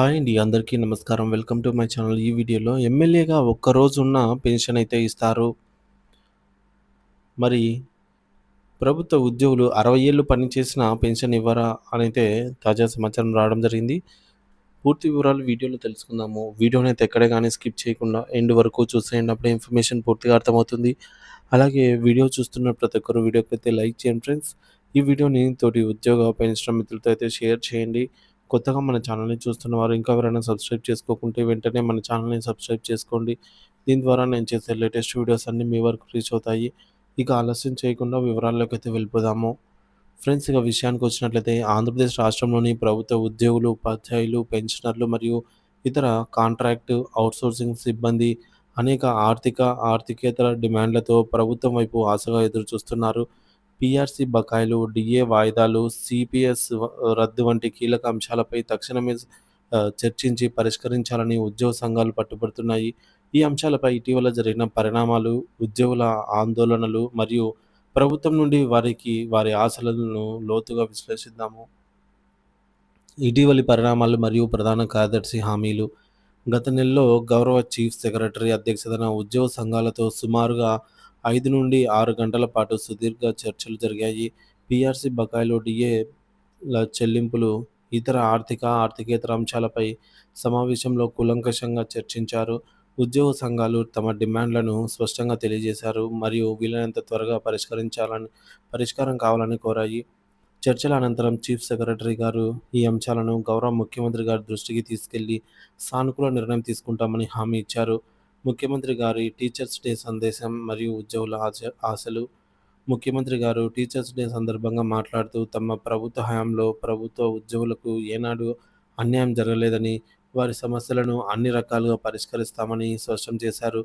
Hi అండి. అందరికీ నమస్కారం. Welcome to my channel. ఈ వీడియోలో ఎమ్మెల్యేగా ఒక్కరోజున్న పెన్షన్ అయితే ఇస్తారు. మరి ప్రభుత్వ ఉద్యోగులు 60 ఏళ్ళు పనిచేసిన పెన్షన్ ఇవ్వరా అనైతే తాజా సమాచారం రావడం జరిగింది. పూర్తి వివరాలు వీడియోలో తెలుసుకుందాము. వీడియోను అయితే ఎక్కడే కానీ స్కిప్ చేయకుండా ఎండ్ వరకు చూసేయండి. అప్పుడే ఇన్ఫర్మేషన్ పూర్తిగా అర్థమవుతుంది. అలాగే వీడియో చూస్తున్న ప్రతి ఒక్కరు వీడియోకైతే లైక్ చేయండి ఫ్రెండ్స్. ఈ వీడియోని తోటి ఉద్యోగ, పెన్షన్ మిత్రులతో అయితే షేర్ చేయండి. కొత్తగా మన ఛానల్‌ని చూస్తున్న వారు ఇంకా ఎవరైనా సబ్స్క్రైబ్ చేసుకోకుంటే వెంటనే మన ఛానల్‌ని సబ్స్క్రైబ్ చేసుకోండి. దీని ద్వారా నేను చేసే లేటెస్ట్ వీడియోస్ అన్నీ మీ వరకు రీచ్ అవుతాయి. ఇక ఆలస్యం చేయకుండా వివరాల్లోకైతే వెళ్ళిపోదాము. ఫ్రెండ్స్ ఇక విషయానికి వచ్చినట్లయితే ఆంధ్రప్రదేశ్ రాష్ట్రంలోని ప్రభుత్వ ఉద్యోగులు, ఉపాధ్యాయులు, పెన్షనర్లు మరియు ఇతర కాంట్రాక్ట్, ఔట్‌సోర్సింగ్ సిబ్బంది అనేక ఆర్థిక, ఆర్థికేతర డిమాండ్లతో ప్రభుత్వం వైపు ఆశగా ఎదురుచూస్తున్నారు. పీఆర్సీ బకాయిలు, డిఏ వాయిదాలు, సిపిఎస్ రద్దు వంటి కీలక అంశాలపై తక్షణమే చర్చించి పరిష్కరించాలని ఉద్యోగ సంఘాలు పట్టుబడుతున్నాయి. ఈ అంశాలపై ఇటీవల జరిగిన పరిణామాలు, ఉద్యోగుల ఆందోళనలు మరియు ప్రభుత్వం నుండి వారికి వారి ఆశలను లోతుగా విశ్లేషిద్దాము. ఇటీవలి పరిణామాలు మరియు ప్రధాన కార్యదర్శి హామీలు. గత నెలలో గౌరవ చీఫ్ సెక్రటరీ అధ్యక్షతన ఉద్యోగ సంఘాలతో సుమారుగా 5-6 గంటల పాటు సుదీర్ఘ చర్చలు జరిగాయి. పీఆర్సీ బకాయిలు, డిఏల చెల్లింపులు, ఇతర ఆర్థిక, ఆర్థికేతర అంశాలపై సమావేశంలో కూలంకషంగా చర్చించారు. ఉద్యోగ సంఘాలు తమ డిమాండ్లను స్పష్టంగా తెలియజేశారు మరియు వీలైనంత త్వరగా పరిష్కరించాలని పరిష్కారం కావాలని కోరాయి. చర్చల అనంతరం చీఫ్ సెక్రటరీ గారు ఈ అంశాలను గౌరవ ముఖ్యమంత్రి గారి దృష్టికి తీసుకెళ్ళి సానుకూల నిర్ణయం తీసుకుంటామని హామీ ఇచ్చారు. ముఖ్యమంత్రి గారి టీచర్స్ డే సందేశం మరియు ఉద్యోగుల ఆశ ఆశలు. ముఖ్యమంత్రి గారు టీచర్స్ డే సందర్భంగా మాట్లాడుతూ తమ ప్రభుత్వ హయాంలో ప్రభుత్వ ఉద్యోగులకు ఏనాడూ అన్యాయం జరగలేదని, వారి సమస్యలను అన్ని రకాలుగా పరిష్కరిస్తామని స్పష్టం చేశారు.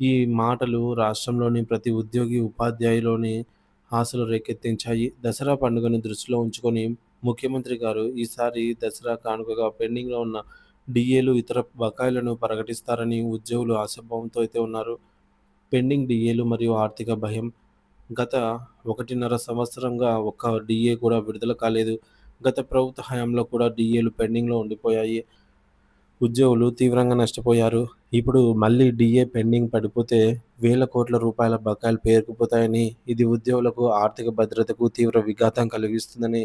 ఈ మాటలు రాష్ట్రంలోని ప్రతి ఉద్యోగి, ఉపాధ్యాయులోని ఆశలు రేకెత్తించాయి. దసరా పండుగను దృష్టిలో ఉంచుకొని ముఖ్యమంత్రి గారు ఈసారి దసరా కానుకగా పెండింగ్‌లో ఉన్న డీఏలు, ఇతర బకాయిలను ప్రకటిస్తారని ఉద్యోగులు ఆశాభావంతో అయితే ఉన్నారు. పెండింగ్ డీఏలు మరియు ఆర్థిక భయం. గత ఒకటిన్నర సంవత్సరంగా ఒక్క డీఏ కూడా విడుదల కాలేదు. గత ప్రభుత్వ హయాంలో కూడా డీఏలు పెండింగ్‌లో ఉండిపోయాయి. ఉద్యోగులు తీవ్రంగా నష్టపోయారు. ఇప్పుడు మళ్ళీ డీఏ పెండింగ్ పడిపోతే వేల కోట్ల రూపాయల బకాయిలు పేరుకుపోతాయని, ఇది ఉద్యోగులకు ఆర్థిక భద్రతకు తీవ్ర విఘాతం కలిగిస్తుందని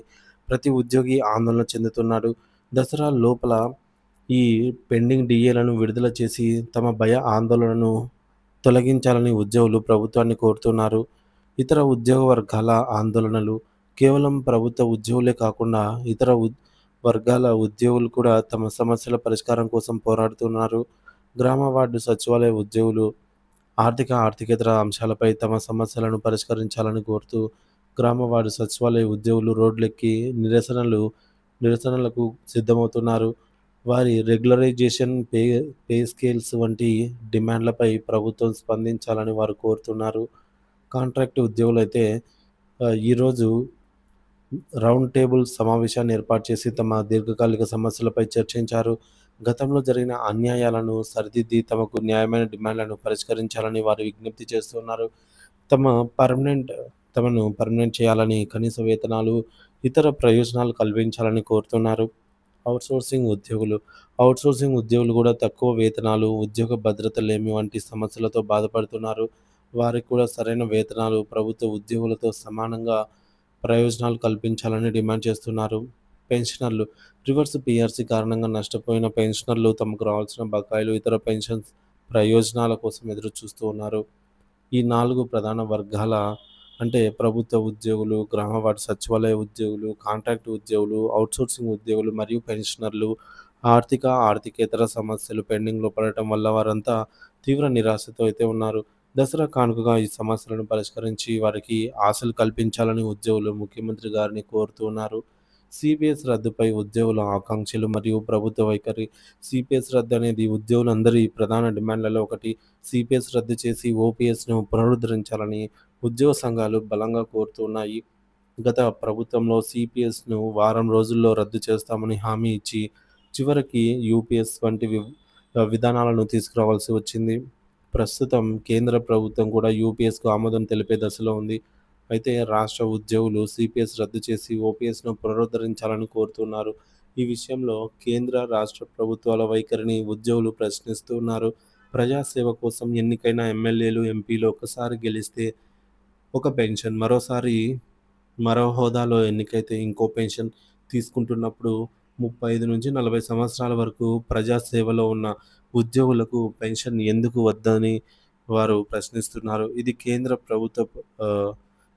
ప్రతి ఉద్యోగి ఆందోళన చెందుతున్నాడు. దసరా లోపల ఈ పెండింగ్ డీఏలను విడుదల చేసి తమ భయ ఆందోళనను తొలగించాలని ఉద్యోగులు ప్రభుత్వాన్ని కోరుతున్నారు. ఇతర ఉద్యోగ వర్గాల ఆందోళనలు. కేవలం ప్రభుత్వ ఉద్యోగులే కాకుండా ఇతర ఉ వర్గాల ఉద్యోగులు కూడా తమ సమస్యల పరిష్కారం కోసం పోరాడుతున్నారు. గ్రామ వార్డు సచివాలయ ఉద్యోగులు ఆర్థిక, ఆర్థికేతర అంశాలపై తమ సమస్యలను పరిష్కరించాలని కోరుతూ గ్రామ వార్డు సచివాలయ ఉద్యోగులు రోడ్లెక్కి నిరసనలు నిరసనలకు సిద్ధమవుతున్నారు. వారి రెగ్యులరైజేషన్, పే పే స్కేల్స్ వంటి డిమాండ్లపై ప్రభుత్వం స్పందించాలని వారు కోరుతున్నారు. కాంట్రాక్ట్ ఉద్యోగులైతే ఈరోజు రౌండ్ టేబుల్ సమావేశాన్ని ఏర్పాటు చేసి తమ దీర్ఘకాలిక సమస్యలపై చర్చించారు. గతంలో జరిగిన అన్యాయాలను సరిదిద్ది తమకు న్యాయమైన డిమాండ్లను పరిష్కరించాలని వారు విజ్ఞప్తి చేస్తున్నారు. తమ పర్మనెంట్ తమను పర్మనెంట్ చేయాలని, కనీస వేతనాలు, ఇతర ప్రయోజనాలు కల్పించాలని కోరుతున్నారు. ఔట్‌సోర్సింగ్ ఉద్యోగులు. అవుట్సోర్సింగ్ ఉద్యోగులు కూడా తక్కువ వేతనాలు, ఉద్యోగ భద్రత లేమి వంటి సమస్యలతో బాధపడుతున్నారు. వారికి కూడా సరైన వేతనాలు, ప్రభుత్వ ఉద్యోగులతో సమానంగా ప్రయోజనాలు కల్పించాలని డిమాండ్ చేస్తున్నారు. పెన్షనర్లు. రివర్స్ పీఆర్సీ కారణంగా నష్టపోయిన పెన్షనర్లు తమకు రావాల్సిన బకాయిలు, ఇతర పెన్షన్ ప్రయోజనాల కోసం ఎదురుచూస్తూ ఉన్నారు. ఈ నాలుగు ప్రధాన వర్గాల అంటే ప్రభుత్వ ఉద్యోగులు, గ్రామ వాటి సచివాలయ ఉద్యోగులు, కాంట్రాక్ట్ ఉద్యోగులు, అవుట్సోర్సింగ్ ఉద్యోగులు మరియు పెన్షనర్లు ఆర్థిక, ఆర్థికేతర సమస్యలు పెండింగ్‌లో పడటం వల్ల వారంతా తీవ్ర నిరాశతో అయితే ఉన్నారు. దసరా కానుకగా ఈ సమస్యలను పరిష్కరించి వారికి ఆశలు కల్పించాలని ఉద్యోగులు ముఖ్యమంత్రి గారిని కోరుతూ ఉన్నారు. రద్దుపై ఉద్యోగుల ఆకాంక్షలు మరియు ప్రభుత్వ వైఖరి. సిపిఎస్ రద్దు అనేది ఉద్యోగులందరి ప్రధాన డిమాండ్లలో ఒకటి. సిపిఎస్ రద్దు చేసి ఓపీఎస్‌ను పునరుద్ధరించాలని ఉద్యోగ సంఘాలు బలంగా కోరుతున్నాయి గత ప్రభుత్వంలో సీపీఎస్‌ను వారం రోజుల్లో రద్దు చేస్తామని హామీ ఇచ్చి, చివరికి యూపీఎస్ వంటి వి విధానాలను తీసుకురావాల్సి వచ్చింది. ప్రస్తుతం కేంద్ర ప్రభుత్వం కూడా యూపీఎస్‌కు ఆమోదం తెలిపే దశలో ఉంది. అయితే రాష్ట్ర ఉద్యోగులు సీపీఎస్ రద్దు చేసి ఓపీఎస్‌ను పునరుద్ధరించాలని కోరుతున్నారు. ఈ విషయంలో కేంద్ర, రాష్ట్ర ప్రభుత్వాల వైఖరిని ఉద్యోగులు ప్రశ్నిస్తున్నారు. ప్రజాసేవ కోసం ఎన్నికైన ఎమ్మెల్యేలు, ఎంపీలు ఒక్కసారి గెలిస్తే ఒక పెన్షన్, మరోసారి మరో హోదాలో ఎన్నికైతే ఇంకో పెన్షన్ తీసుకుంటున్నప్పుడు 35-40 సంవత్సరాల వరకు ప్రజాసేవలో ఉన్న ఉద్యోగులకు పెన్షన్ ఎందుకు వద్దని వారు ప్రశ్నిస్తున్నారు. ఇది కేంద్ర ప్రభుత్వ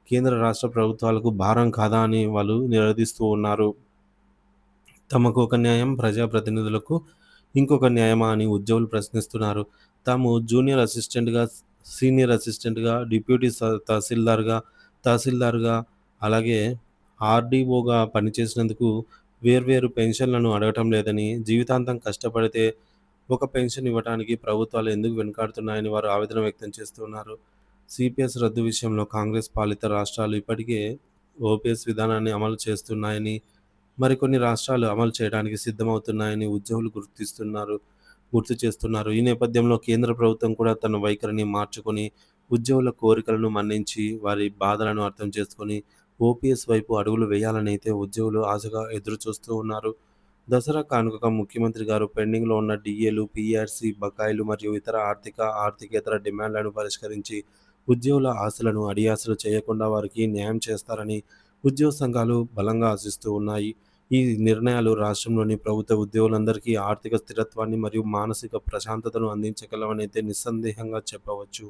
కేంద్ర, రాష్ట్ర ప్రభుత్వాలకు భారం కాదా అని వాళ్ళు నిలదీస్తూ ఉన్నారు. తమకు ఒక న్యాయం, ప్రజాప్రతినిధులకు ఇంకొక న్యాయమా అని ఉద్యోగులు ప్రశ్నిస్తున్నారు. తాము జూనియర్ అసిస్టెంట్‌గా, సీనియర్ అసిస్టెంట్‌గా, డిప్యూటీ స తహసీల్దార్‌గా, తహసీల్దార్‌గా అలాగే ఆర్‌డీఓగా పనిచేసినందుకు వేర్వేరు పెన్షన్లను అడగటం లేదని, జీవితాంతం కష్టపడితే ఒక పెన్షన్ ఇవ్వటానికి ప్రభుత్వాలు ఎందుకు వెనుకాడుతున్నాయని వారు ఆవేదన వ్యక్తం చేస్తున్నారు. సిపిఎస్ రద్దు విషయంలో కాంగ్రెస్ పాలిత రాష్ట్రాలు ఇప్పటికే ఓపీఎస్ విధానాన్ని అమలు చేస్తున్నాయని, మరికొన్ని రాష్ట్రాలు అమలు చేయడానికి సిద్ధమవుతున్నాయని ఉద్యోగులు గుర్తిస్తున్నారు గుర్తు చేస్తున్నారు. ఈ నేపథ్యంలో కేంద్ర ప్రభుత్వం కూడా తన వైఖరిని మార్చుకొని, ఉద్యోగుల కోరికలను మన్నించి, వారి బాధలను అర్థం చేసుకొని ఓపీఎస్ వైపు అడుగులు అయితే ఉద్యోగులు ఆశగా ఎదురుచూస్తూ ఉన్నారు. దసరా కానుకగా ముఖ్యమంత్రి గారు పెండింగ్‌లో ఉన్న డీఏలు, పీఆర్సీ బకాయిలు మరియు ఇతర ఆర్థిక, ఆర్థికేతర డిమాండ్లను పరిష్కరించి ఉద్యోగుల ఆశలను అడియాసలు చేయకుండా వారికి న్యాయం చేస్తారని ఉద్యోగ సంఘాలు బలంగా ఆశిస్తూ ఉన్నాయి. ఈ నిర్ణయాలు రాష్ట్రంలోని ప్రభుత్వ ఉద్యోగులందరికీ ఆర్థిక స్థిరత్వాన్ని మరియు మానసిక ప్రశాంతతను అందించగలవనైతే నిస్సందేహంగా చెప్పవచ్చు.